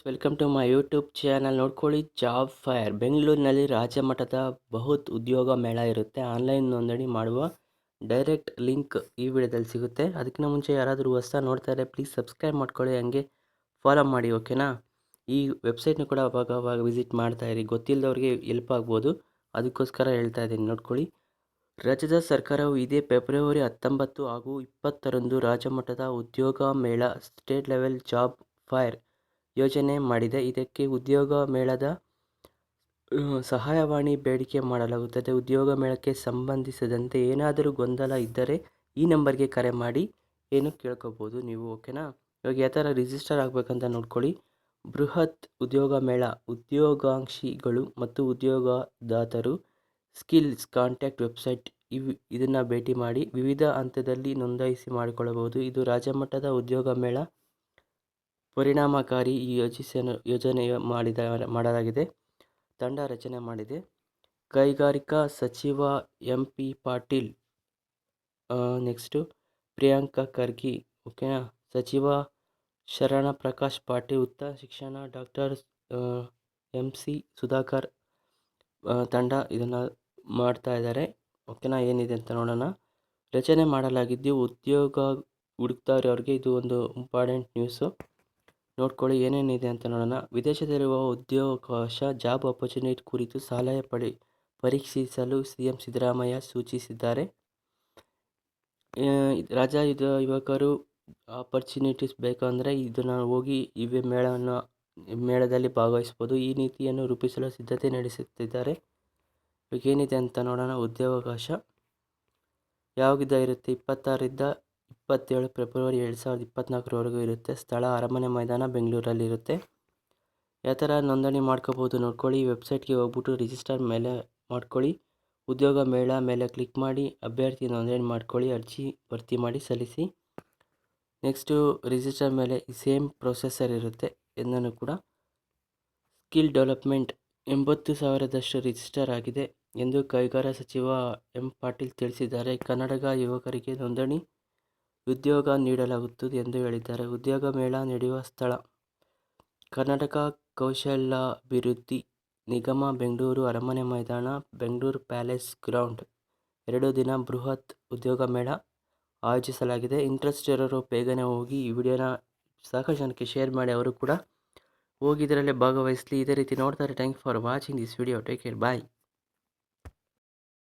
Welcome to my YouTube channel. ನೋಡ್ಕೊಳ್ಳಿ, job fair. ಬೆಂಗಳೂರಿನಲ್ಲಿ ರಾಜ್ಯ ಮಟ್ಟದ ಬಹುತ್ ಉದ್ಯೋಗ ಮೇಳ ಇರುತ್ತೆ. ಆನ್ಲೈನ್ ನೋಂದಣಿ ಮಾಡುವ ಡೈರೆಕ್ಟ್ ಲಿಂಕ್ ಈ ವಿಡಿಯೋದಲ್ಲಿ ಸಿಗುತ್ತೆ. ಅದಕ್ಕಿಂತ ಮುಂಚೆ ಯಾರಾದರೂ ಹೊಸ ನೋಡ್ತಾ ಇದ್ದರೆ ಪ್ಲೀಸ್ ಸಬ್ಸ್ಕ್ರೈಬ್ ಮಾಡ್ಕೊಳ್ಳಿ, ಹಂಗೆ ಫಾಲೋ ಮಾಡಿ, ಓಕೆನಾ? ಈ ವೆಬ್ಸೈಟ್ನ ಕೂಡ ಅವಾಗ ಅವಾಗ ವಿಸಿಟ್ ಮಾಡ್ತಾ ಇರಿ. ಗೊತ್ತಿಲ್ಲದವ್ರಿಗೆ ಎಲ್ಪ್ ಆಗ್ಬೋದು. ಅದಕ್ಕೋಸ್ಕರ ಹೇಳ್ತಾ ಇದ್ದೀನಿ. ನೋಡ್ಕೊಳ್ಳಿ. ರಾಜ್ಯದ ಸರ್ಕಾರವು ಇದೇ ಫೆಬ್ರವರಿ ಹತ್ತೊಂಬತ್ತು ಹಾಗೂ ಇಪ್ಪತ್ತರಂದು ರಾಜ್ಯ ಮಟ್ಟದ ಉದ್ಯೋಗ ಮೇಳ ಸ್ಟೇಟ್ ಲೆವೆಲ್ ಜಾಬ್ ಫೈರ್ ಯೋಜನೆ ಮಾಡಿದೆ. ಇದಕ್ಕೆ ಉದ್ಯೋಗ ಮೇಳದ ಸಹಾಯವಾಣಿ ಬೇಡಿಕೆ ಮಾಡಲಾಗುತ್ತದೆ. ಉದ್ಯೋಗ ಮೇಳಕ್ಕೆ ಸಂಬಂಧಿಸಿದಂತೆ ಏನಾದರೂ ಗೊಂದಲ ಇದ್ದರೆ ಈ ನಂಬರ್ಗೆ ಕರೆ ಮಾಡಿ. ಏನು ಕೇಳ್ಕೋಬೋದು ನೀವು, ಓಕೆನಾ? ಇವಾಗ ಯಾವ ಥರ ರಿಜಿಸ್ಟರ್ ಆಗಬೇಕಂತ ನೋಡ್ಕೊಳ್ಳಿ. ಬೃಹತ್ ಉದ್ಯೋಗ ಮೇಳ ಉದ್ಯೋಗಾಂಕ್ಷಿಗಳು ಮತ್ತು ಉದ್ಯೋಗದಾತರು ಸ್ಕಿಲ್ಸ್ ಕಾಂಟ್ಯಾಕ್ಟ್ ವೆಬ್ಸೈಟ್ ಇವು, ಇದನ್ನು ಭೇಟಿ ಮಾಡಿ ವಿವಿಧ ಹಂತದಲ್ಲಿ ನೋಂದಾಯಿಸಿ ಮಾಡಿಕೊಳ್ಳಬಹುದು. ಇದು ರಾಜ್ಯಮಟ್ಟದ ಉದ್ಯೋಗ ಮೇಳ. ಪರಿಣಾಮಕಾರಿ ಈ ಯೋಜಿಸನ ಯೋಜನೆ ಮಾಡಿದ, ಮಾಡಲಾಗಿದೆ. ತಂಡ ರಚನೆ ಮಾಡಿದೆ. ಕೈಗಾರಿಕಾ ಸಚಿವ M P Patil next Priyanka Kharge ಓಕೆನಾ ಸಚಿವ ಶರಣ ಪ್ರಕಾಶ್ ಪಾಟೀಲ್ ಉತ್ತಮ ಶಿಕ್ಷಣ ಡಾಕ್ಟರ್ ಎಂ ಸಿ ಸುಧಾಕರ್ ತಂಡ ಇದನ್ನು ಮಾಡ್ತಾ ಇದ್ದಾರೆ. ಓಕೆನಾ ಏನಿದೆ ಅಂತ ನೋಡೋಣ. ರಚನೆ ಮಾಡಲಾಗಿದ್ದು ಉದ್ಯೋಗ ಹುಡುಕ್ತಾರೆ ಇರೋರಿಗೆ ಇದು ಒಂದು ಇಂಪಾರ್ಟೆಂಟ್ ನ್ಯೂಸು. ನೋಡ್ಕೊಳ್ಳಿ, ಏನೇನಿದೆ ಅಂತ ನೋಡೋಣ. ವಿದೇಶದಲ್ಲಿರುವ ಉದ್ಯೋಗಾವಕಾಶ, ಜಾಬ್ ಅಪರ್ಚುನಿಟಿ ಕುರಿತು ಸಲಹೆ ಪಡಿ, ಪರೀಕ್ಷಿಸಲು ಸಿ ಎಂ ಸಿದ್ದರಾಮಯ್ಯ ಸೂಚಿಸಿದ್ದಾರೆ. ರಾಜ ಇದು ಯುವಕರು ಆಪರ್ಚುನಿಟೀಸ್ ಬೇಕಂದರೆ ಇದನ್ನು ಹೋಗಿ ಇವೆ ಮೇಳವನ್ನು, ಮೇಳದಲ್ಲಿ ಭಾಗವಹಿಸ್ಬೋದು. ಈ ನೀತಿಯನ್ನು ರೂಪಿಸಲು ಸಿದ್ಧತೆ ನಡೆಸುತ್ತಿದ್ದಾರೆ. ಏನಿದೆ ಅಂತ ನೋಡೋಣ. ಉದ್ಯೋಗಾವಕಾಶ. ಯಾವಾಗಿದ್ದ ಇರುತ್ತೆ? ಇಪ್ಪತ್ತಾರರಿಂದ ಇಪ್ಪತ್ತೇಳು ಫೆಬ್ರವರಿ ಎರಡು ಸಾವಿರದ ಇಪ್ಪತ್ತ್ನಾಲ್ಕರವರೆಗೂ ಇರುತ್ತೆ. ಸ್ಥಳ ಅರಮನೆ ಮೈದಾನ ಬೆಂಗಳೂರಲ್ಲಿರುತ್ತೆ. ಯಾವ ಥರ ನೋಂದಣಿ ಮಾಡ್ಕೋಬೋದು ನೋಡ್ಕೊಳ್ಳಿ. ವೆಬ್ಸೈಟ್ಗೆ ಹೋಗ್ಬಿಟ್ಟು ರಿಜಿಸ್ಟರ್ ಮೇಲೆ ಮಾಡ್ಕೊಳ್ಳಿ. ಉದ್ಯೋಗ ಮೇಳ ಮೇಲೆ ಕ್ಲಿಕ್ ಮಾಡಿ ಅಭ್ಯರ್ಥಿ ನೋಂದಣಿ ಮಾಡ್ಕೊಳ್ಳಿ. ಅರ್ಜಿ ಭರ್ತಿ ಮಾಡಿ ಸಲ್ಲಿಸಿ. ನೆಕ್ಸ್ಟು ರಿಜಿಸ್ಟರ್ ಮೇಲೆ ಸೇಮ್ ಪ್ರೊಸೆಸರ್ ಇರುತ್ತೆ ಎಲ್ಲನೂ ಕೂಡ. ಸ್ಕಿಲ್ ಡೆವಲಪ್ಮೆಂಟ್ ಎಂಬತ್ತು ಸಾವಿರದಷ್ಟು ರಿಜಿಸ್ಟರ್ ಆಗಿದೆ ಎಂದು ಕೈಗಾರ ಸಚಿವ ಎಂ ಪಾಟೀಲ್ ತಿಳಿಸಿದ್ದಾರೆ. ಕನ್ನಡಗ ಯುವಕರಿಗೆ ನೋಂದಣಿ ಉದ್ಯೋಗ ನೀಡಲಾಗುತ್ತದೆ ಎಂದು ಹೇಳಿದ್ದಾರೆ. ಉದ್ಯೋಗ ಮೇಳ ನಡೆಯುವ ಸ್ಥಳ ಕರ್ನಾಟಕ ಕೌಶಲ್ಯಾಭಿವೃದ್ಧಿ ನಿಗಮ, ಬೆಂಗಳೂರು ಅರಮನೆ ಮೈದಾನ, ಬೆಂಗಳೂರು ಪ್ಯಾಲೇಸ್ ಗ್ರೌಂಡ್. ಎರಡು ದಿನ ಬೃಹತ್ ಉದ್ಯೋಗ ಮೇಳ ಆಯೋಜಿಸಲಾಗಿದೆ. ಇಂಟ್ರೆಸ್ಟ್ ಇರೋರು ಬೇಗನೆ ಹೋಗಿ ಈ ವಿಡಿಯೋನ ಸಾಕಷ್ಟು ಜನಕ್ಕೆ ಶೇರ್ ಮಾಡಿ, ಅವರು ಕೂಡ ಹೋಗಿ ಇದರಲ್ಲಿ ಭಾಗವಹಿಸಲಿ. ಇದೇ ರೀತಿ ನೋಡ್ತಾರೆ. Thank for watching this video. Take care. Bye.